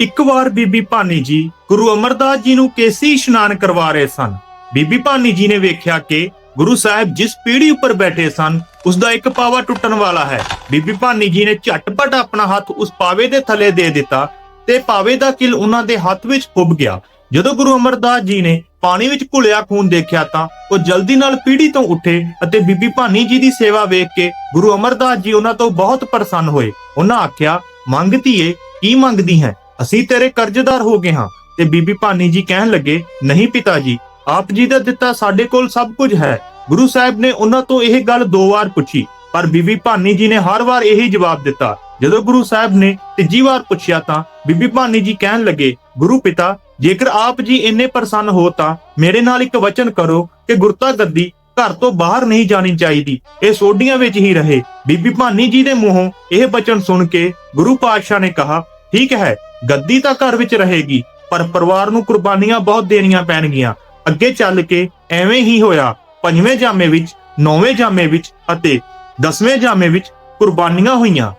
ਇੱਕ ਵਾਰ ਬੀਬੀ ਭਾਨੀ ਜੀ ਗੁਰੂ ਅਮਰਦਾਸ ਜੀ ਨੂੰ ਕੇਸੀ ਇਸ਼ਨਾਨ ਕਰਵਾ ਰਹੇ ਸਨ। ਬੀਬੀ ਭਾਨੀ ਜੀ ਨੇ ਵੇਖਿਆ ਕਿ ਗੁਰੂ ਸਾਹਿਬ ਜਿਸ ਪੀੜੀ ਉੱਪਰ ਬੈਠੇ ਸਨ ਉਸ ਦਾ ਇੱਕ ਪਾਵਾ ਟੁੱਟਣ ਵਾਲਾ ਹੈ। ਬੀਬੀ ਭਾਨੀ ਜੀ ਨੇ ਝਟਪਟ ਆਪਣਾ ਹੱਥ ਉਸ ਪਾਵੇ ਦੇ ਥੱਲੇ ਦੇ ਦਿੱਤਾ ਤੇ ਪਾਵੇ ਦਾ ਕਿਲ ਉਹਨਾਂ ਦੇ ਹੱਥ ਵਿੱਚ ਫੁੱਬ ਗਿਆ। ਜਦੋਂ ਗੁਰੂ ਅਮਰਦਾਸ ਜੀ ਨੇ ਪਾਣੀ ਵਿੱਚ ਘੁਲਿਆ ਖੂਨ ਦੇਖਿਆ ਤਾਂ ਉਹ ਜਲਦੀ ਨਾਲ ਪੀੜੀ ਤੋਂ ਉੱਠੇ ਅਤੇ ਬੀਬੀ ਭਾਨੀ ਜੀ ਦੀ ਸੇਵਾ ਵੇਖ ਕੇ ਗੁਰੂ ਅਮਰਦਾਸ ਜੀ ਉਹਨਾਂ ਤੋਂ ਬਹੁਤ ਪ੍ਰਸੰਨ ਹੋਏ। ਉਹਨਾਂ ਆਖਿਆ, ਮੰਗ ਧੀਏ, ਕੀ ਮੰਗਦੀ ਹੈ? ਅਸੀਂ ਤੇਰੇ ਕਰਜ਼ਦਾਰ ਹੋ ਗਏ ਹਾਂ। ਤੇ ਬੀਬੀ ਭਾਨੀ ਜੀ ਕਹਿਣ ਲੱਗੇ, ਨਹੀਂ ਪਿਤਾ ਜੀ ਆਪ ਜੀ ਦਾ ਦਿੱਤਾ ਸਾਡੇ ਕੋਲ ਸਭ ਕੁਝ ਹੈ। ਗੁਰੂ ਸਾਹਿਬ ਨੇ ਉਹਨਾਂ ਤੋਂ ਇਹ ਗੱਲ ਦੋ ਵਾਰ ਪੁੱਛੀ, ਪਰ ਬੀਬੀ ਭਾਨੀ ਜੀ ਨੇ ਹਰ ਵਾਰ ਇਹੀ ਜਵਾਬ ਦਿੱਤਾ। ਜਦੋਂ ਗੁਰੂ ਸਾਹਿਬ ਨੇ ਤੀਜੀ ਵਾਰ ਪੁੱਛਿਆ ਤਾਂ ਬੀਬੀ ਭਾਨੀ ਜੀ ਕਹਿਣ ਲੱਗੇ, ਗੁਰੂ ਪਿਤਾ, ਜੇਕਰ ਆਪ ਜੀ ਇੰਨੇ ਪ੍ਰਸੰਨ ਹੋ ਤਾਂ ਮੇਰੇ ਨਾਲ ਇੱਕ ਵਚਨ ਕਰੋ ਕਿ ਗੁਰਤਾ ਗੱਦੀ ਘਰ ਤੋਂ ਬਾਹਰ ਨਹੀਂ ਜਾਣੀ ਚਾਹੀਦੀ। ਇਹ ਸੋਡੀਆਂ ਵਿੱਚ ਹੀ ਰਹੇ। ਬੀਬੀ ਭਾਨੀ ਜੀ ਦੇ ਮੂੰਹੋਂ ਇਹ ਬਚਨ ਸੁਣ ਕੇ ਗੁਰੂ ਪਾਤਸ਼ਾਹ ਨੇ ਕਿਹਾ, ਠੀਕ ਹੈ ਗੱਦੀ ਤਾਂ ਘਰ ਵਿੱਚ ਰਹੇਗੀ, ਪਰ ਪਰਿਵਾਰ ਨੂੰ ਕੁਰਬਾਨੀਆਂ ਬਹੁਤ ਦੇਣੀਆਂ ਪੈਣਗੀਆਂ। ਅੱਗੇ ਚੱਲ ਕੇ ਐਵੇਂ ਹੀ ਹੋਇਆ, ਪੰਜਵੇਂ ਜਾਮੇ ਵਿੱਚ, ਨੌਵੇਂ ਜਾਮੇ ਵਿੱਚ ਅਤੇ ਦਸਵੇਂ ਜਾਮੇ ਵਿੱਚ ਕੁਰਬਾਨੀਆਂ ਹੋਈਆਂ।